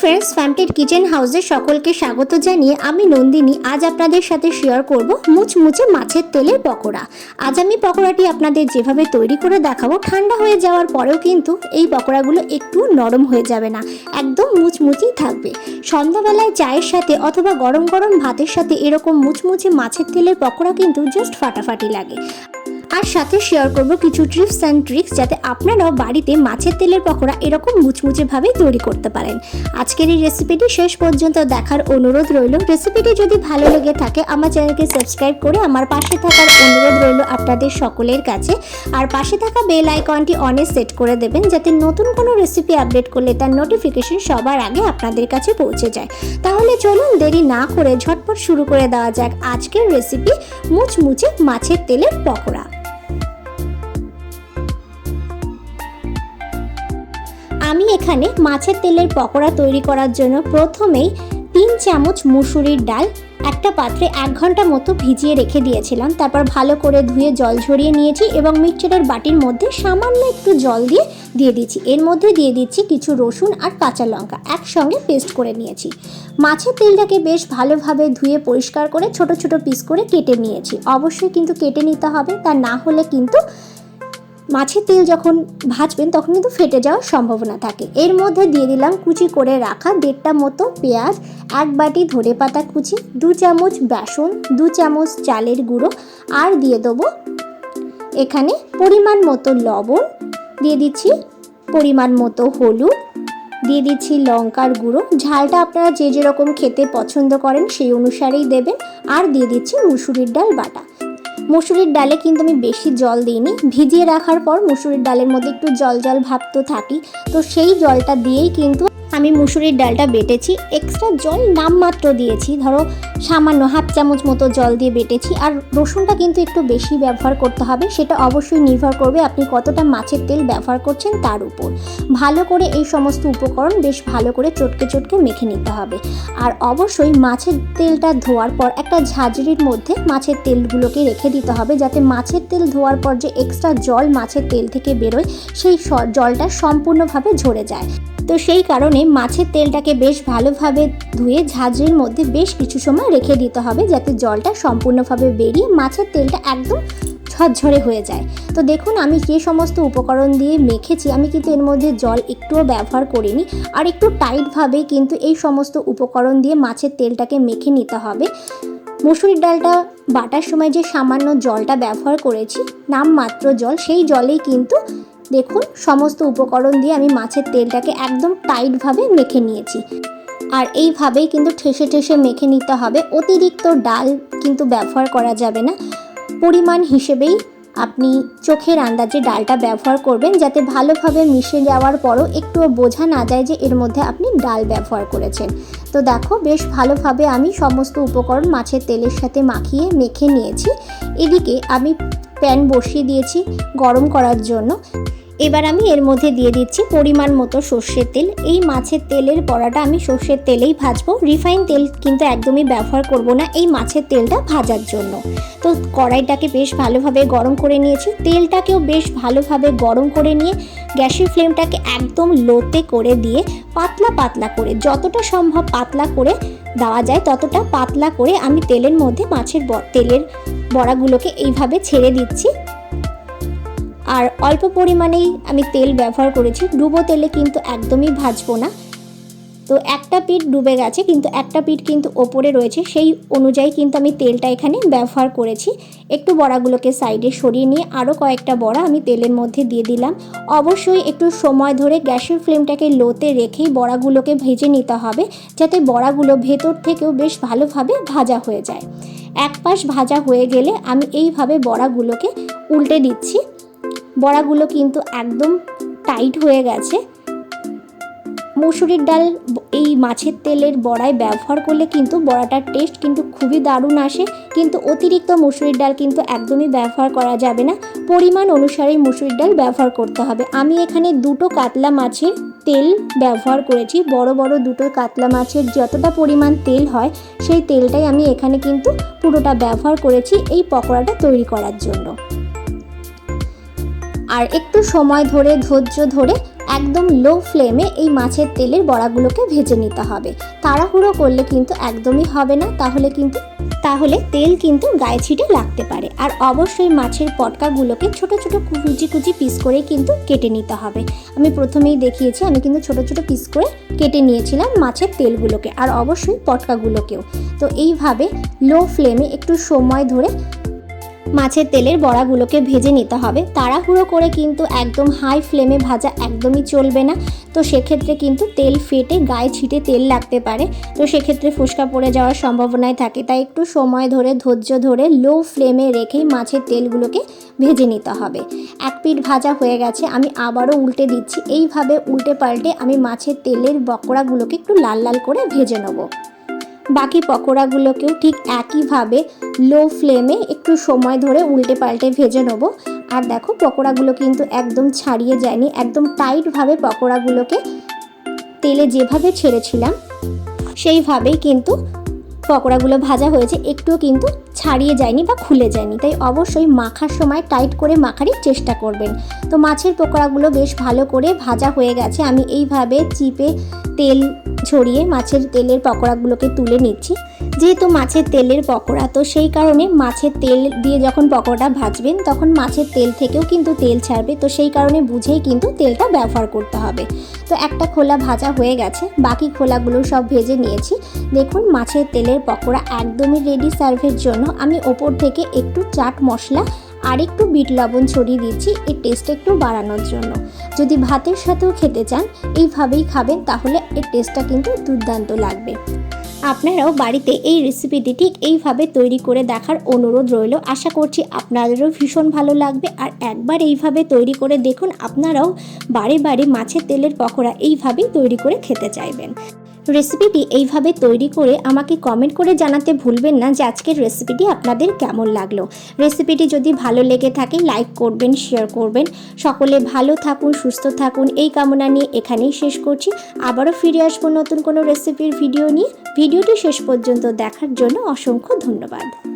Friends ফ্যামটেড kitchen হাউসে সকলকে স্বাগত জানিয়ে আমি নন্দিনী। আজ আপনাদের সাথে শেয়ার করব মুচমুচে মাছের তেলের পকোড়া। আজ আমি পকোড়াটি আপনাদের যেভাবে তৈরি করে দেখাবো, ঠান্ডা হয়ে যাওয়ার পরেও কিন্তু এই পকোড়াগুলো একটু নরম হয়ে যাবে না, একদম মুচমুচেই থাকবে। সন্ধ্যাবেলায় চায়ের সাথে অথবা গরম গরম ভাতের সাথে এরকম মুচমুচে মাছের তেলের পকোড়া কিন্তু জাস্ট ফাটাফাটি লাগে। আর সাথে শেয়ার করব কিছু ট্রিপস অ্যান্ড ট্রিক্স যাতে আপনারাও বাড়িতে মাছের তেলের পকোড়া এরকম মুচমুচেভাবে তৈরি করতে পারেন। আজকের এই রেসিপিটি শেষ পর্যন্ত দেখার অনুরোধ রইল। রেসিপিটি যদি ভালো লেগে থাকে, আমার চ্যানেলকে সাবস্ক্রাইব করে আমার পাশে থাকার অনুরোধ রইল আপনাদের সকলের কাছে। আর পাশে থাকা বেল আইকনটি অনে সেট করে দেবেন, যাতে নতুন কোনো রেসিপি আপডেট করলে তার নোটিফিকেশন সবার আগে আপনাদের কাছে পৌঁছে যায়। তাহলে চলুন দেরি না করে ঝটপট শুরু করে দেওয়া যাক আজকের রেসিপি মুচমুচে মাছের তেলের পকোড়া। আমি এখানে মাছের তেলের পকোড়া তৈরি করার জন্য প্রথমেই তিন চামচ মুসুরির ডাল, একটা পাত্রে এক ঘণ্টা মতো ভিজিয়ে রেখে দিয়েছিলাম। তারপর ভালো করে ধুয়ে জল ঝরিয়ে নিয়েছি এবং মিক্সচারের বাটির মধ্যে সামান্য একটু জল দিয়ে দিয়ে দিচ্ছি এর মধ্যে দিয়ে দিচ্ছি কিছু রসুন আর কাঁচা লঙ্কা। একসঙ্গে পেস্ট করে নিয়েছি। মাছের তেলটাকে বেশ ভালোভাবে ধুয়ে পরিষ্কার করে ছোট ছোট পিস করে কেটে নিয়েছি। অবশ্যই কিন্তু কেটে নিতে হবে, তা না হলে কিন্তু মাছের তেল যখন ভাজবেন, তখন কিন্তু ফেটে যাওয়ার সম্ভাবনা থাকে। এর মধ্যে দিয়ে দিলাম কুচি করে রাখা দেড়টা মতো পেঁয়াজ, এক বাটি ধরে পাতা কুচি, দু চামচ বেসন, দু চামচ চালের গুঁড়ো, আর দিয়ে দেবো এখানে পরিমাণ মতো লবণ। দিয়ে দিচ্ছি পরিমাণ মতো হলুদ। দিয়ে দিচ্ছি লঙ্কার গুঁড়ো। ঝালটা আপনারা যে যেরকম খেতে পছন্দ করেন, সেই অনুসারেই দেবেন। আর দিয়ে দিচ্ছি মুসুরির ডাল বাটা। মুসুরির ডালে কিন্তু আমি বেশি জল দিইনি। ভিজিয়ে রাখার পর মুসুরির ডালের মধ্যে একটু জল জল ভাব তো থাকি তো সেই জলটা দিয়েই কিন্তু আমি মুসুরির ডালটা বেটেছি এক্সট্রা জল নামমাত্র দিয়েছি। ধরো, সামান্য হাফ চামচ মতো জল দিয়ে বেটেছি, আর রসুনটা কিন্তু একটু বেশি ব্যবহার করতে হবে, সেটা অবশ্যই নির্ভর করবে আপনি কতটা মাছের তেল ব্যবহার করছেন তার উপর। ভালো করে এই সমস্ত উপকরণ বেশ ভালো করে চটকে চটকে মেখে নিতে হবে। আর অবশ্যই মাছের তেলটা ধোয়ার পর একটা ঝাঁঝরির মধ্যে মাছের তেলগুলোকে রেখে দিতে হবে, যাতে মাছের তেল ধোয়ার পর যে এক্সট্রা জল মাছের তেল থেকে বেরোয়, সেই জলটা সম্পূর্ণভাবে ঝরে যায়। তো সেই কারণে মাছের তেলটাকে বেশ ভালোভাবে ধুয়ে ঝাঁঝরির মধ্যে বেশ কিছু সময় রেখে দিতে হবে যাতে জলটা সম্পূর্ণভাবে বেরিয়ে মাছের তেলটা একদম ঝরঝরে হয়ে যায়। তো দেখুন আমি যে সমস্ত উপকরণ দিয়ে মেখেছি, আমি কিন্তু এর মধ্যে জল একটুও ব্যবহার করিনি। আর একটু টাইটভাবে কিন্তু এই সমস্ত উপকরণ দিয়ে মাছের তেলটাকে মেখে নিতে হবে। মুসুরির ডালটা বাটার সময় যে সামান্য জলটা ব্যবহার করেছি, নামমাত্র জল, সেই জলেই কিন্তু দেখুন, সমস্ত উপকরণ দিয়ে আমি মাছের তেলটাকে একদম টাইটভাবে মেখে নিয়েছি। আর এইভাবেই কিন্তু ঠেসে ঠেসে মেখে নিতে হবে। অতিরিক্ত ডাল কিন্তু ব্যবহার করা যাবে না। পরিমাণ হিসেবেই আপনি চোখের আন্দাজে ডালটা ব্যবহার করবেন, যাতে ভালোভাবে মিশে যাওয়ার পরও একটুও বোঝা না যায় যে এর মধ্যে আপনি ডাল ব্যবহার করেছেন। তো দেখো, বেশ ভালোভাবে আমি সমস্ত উপকরণ মাছের তেলের সাথে মাখিয়ে মেখে নিয়েছি। এদিকে আমি প্যান বসিয়ে দিয়েছি গরম করার জন্য। এবার আমি এর মধ্যে দিয়ে দিচ্ছি পরিমাণ মতো সর্ষের তেল। এই মাছের তেলের বড়াটা আমি সর্ষের তেলেই ভাজবো। রিফাইন তেল কিন্তু একদমই ব্যবহার করব না এই মাছের তেলটা ভাজার জন্য। তো কড়াইটাকে বেশ ভালোভাবে গরম করে নিয়েছি। তেলটাকেও বেশ ভালোভাবে গরম করে নিয়ে গ্যাসের ফ্লেমটাকে একদম লোতে করে দিয়ে পাতলা পাতলা করে, যতটা সম্ভব পাতলা করে দেওয়া যায়, ততটা পাতলা করে আমি তেলের মধ্যে মাছের তেলের বড়াগুলোকে এইভাবে ছেড়ে দিচ্ছি। আর অল্প পরিমাণেই আমি তেল ব্যবহার করেছি। ডুবো তেলে কিন্তু একদমই ভাজবো না। তো একটা পিঠ ডুবে গেছে, কিন্তু একটা পিঠ কিন্তু ওপরে রয়েছে। সেই অনুযায়ী কিন্তু আমি তেলটা এখানে ব্যবহার করেছি। একটু বড়াগুলোকে সাইডে সরিয়ে নিয়ে আরও কয়েকটা বড়া আমি তেলের মধ্যে দিয়ে দিলাম। অবশ্যই একটু সময় ধরে গ্যাসের ফ্লেমটাকে লোতে রেখেই বড়াগুলোকে ভেজে নিতে হবে, যাতে বড়াগুলো ভেতর থেকেও বেশ ভালোভাবে ভাজা হয়ে যায়। এক পাশ ভাজা হয়ে গেলে আমি এইভাবে বড়াগুলোকে উল্টে দিচ্ছি। বড়াগুলো কিন্তু একদম টাইট হয়ে গেছে। মুসুরির ডাল এই মাছের তেলের বড়ায় ব্যবহার করলে কিন্তু বড়াটার টেস্ট কিন্তু খুবই দারুণ আসে। কিন্তু অতিরিক্ত মুসুরির ডাল কিন্তু একদমই ব্যবহার করা যাবে না। পরিমাণ অনুসারে মুসুরির ডাল ব্যবহার করতে হবে। আমি এখানে দুটো কাতলা মাছের তেল ব্যবহার করেছি। বড় বড় দুটো কাতলা মাছের যতটা পরিমাণ তেল হয়, সেই তেলটাই আমি এখানে কিন্তু পুরোটা ব্যবহার করেছি এই পকোড়াটা তৈরি করার জন্য। আর একটু সময় ধরে, ধৈর্য ধরে একদম লো ফ্লেমে এই মাছের তেলের বড়াগুলোকে ভেজে নিতে হবে। তাড়াহুড়ো করলে কিন্তু একদমই হবে না, তাহলে কিন্তু, তাহলে তেল কিন্তু গায়ে ছিটে লাগতে পারে। আর অবশ্যই মাছের পটকাগুলোকে ছোট ছোট কুচি কুচি পিস করে কিন্তু কেটে নিতে হবে। আমি প্রথমেই দেখিয়েছি, আমি কিন্তু ছোট ছোট পিস করে কেটে নিয়েছিলাম মাছের তেলগুলোকে, আর অবশ্যই পটকাগুলোকেও। তো এইভাবে লো ফ্লেমে একটু সময় ধরে মাছের তেলের বড়াগুলোকে ভেজে নিতে হবে। তাড়াহুড়ো করে কিন্তু একদম হাই ফ্লেমে ভাজা একদমই চলবে না। তো সেক্ষেত্রে কিন্তু তেল ফেটে গায়ে ছিটে তেল লাগতে পারে। তো সেক্ষেত্রে ফুসকা পড়ে যাওয়ার সম্ভাবনাই থাকে। তাই একটু সময় ধরে, ধৈর্য ধরে লো ফ্লেমে রেখেই মাছের তেলগুলোকে ভেজে নিতে হবে। এক পিঠ ভাজা হয়ে গেছে, আমি আবারও উল্টে দিচ্ছি। এইভাবে উল্টে পাল্টে আমি মাছের তেলের বকড়াগুলোকে একটু লাল লাল করে ভেজে নেব। বাকি পকোড়াগুলোকেও ঠিক একইভাবে লো ফ্লেমে একটু সময় ধরে উল্টে পাল্টে ভেজে নেব। আর দেখো, পকোড়াগুলো কিন্তু একদম ছাড়িয়ে যায়নি, একদম টাইটভাবে পকোড়াগুলোকে তেলে যেভাবে ছেড়েছিলাম, সেইভাবেই কিন্তু পকোড়াগুলো ভাজা হয়েছে। একটুও কিন্তু ছাড়িয়ে যায়নি বা খুলে যায়নি, তাই অবশ্যই মাখার সময় টাইট করে মাখারই চেষ্টা করবেন। তো মাছের পকোড়াগুলো বেশ ভালো করে ভাজা হয়ে গেছে। আমি এইভাবে চিপে তেল ছড়িয়ে মাছের তেলের পকোড়াগুলোকে তুলে নিচ্ছি। যেহেতু মাছের তেলের পকোড়া, তো সেই কারণে মাছের তেল দিয়ে যখন পকোড়া ভাজবেন, তখন মাছের তেল থেকেও কিন্তু তেল ছাড়বে। তো সেই কারণে বুঝেই কিন্তু তেলটা ব্যবহার করতে হবে। তো একটা খোলা ভাজা হয়ে গেছে। বাকি খোলাগুলো সব ভেজে নিয়েছি। দেখুন, মাছের তেলের পকোড়া একদমই রেডি সার্ভের জন্য। আমি ওপর থেকে একটু চাট মশলা আর একটু বিট লবণ ছড়িয়ে দিচ্ছি, এর টেস্ট একটু বাড়ানোর জন্য। যদি ভাতের সাথেও খেতে চান, এইভাবেই খাবেন, তাহলে এর টেস্টটা কিন্তু দুর্দান্ত লাগবে। আপনারাও বাড়িতে এই রেসিপিটি ঠিক এইভাবে তৈরি করে দেখার অনুরোধ রইল। আশা করছি আপনাদেরও ভীষণ ভালো লাগবে। আর একবার এইভাবে তৈরি করে দেখুন, আপনারাও বারে বারে মাছের তেলের পকোড়া এইভাবেই তৈরি করে খেতে চাইবেন। রেসিপিটি এইভাবে তৈরি করে আমাকে কমেন্ট করে জানাতে ভুলবেন না যে আজকের রেসিপিটি আপনাদের কেমন লাগল। রেসিপিটি যদি ভালো লেগে থাকে লাইক করবেন শেয়ার করবেন। সকলে ভালো থাকুন, সুস্থ থাকুন, এই কামনা নিয়ে এখানেই শেষ করছি। আবারও ফিরে আসব নতুন কোনো রেসিপির ভিডিও নিয়ে। ভিডিওটি শেষ পর্যন্ত দেখার জন্য অসংখ্য ধন্যবাদ।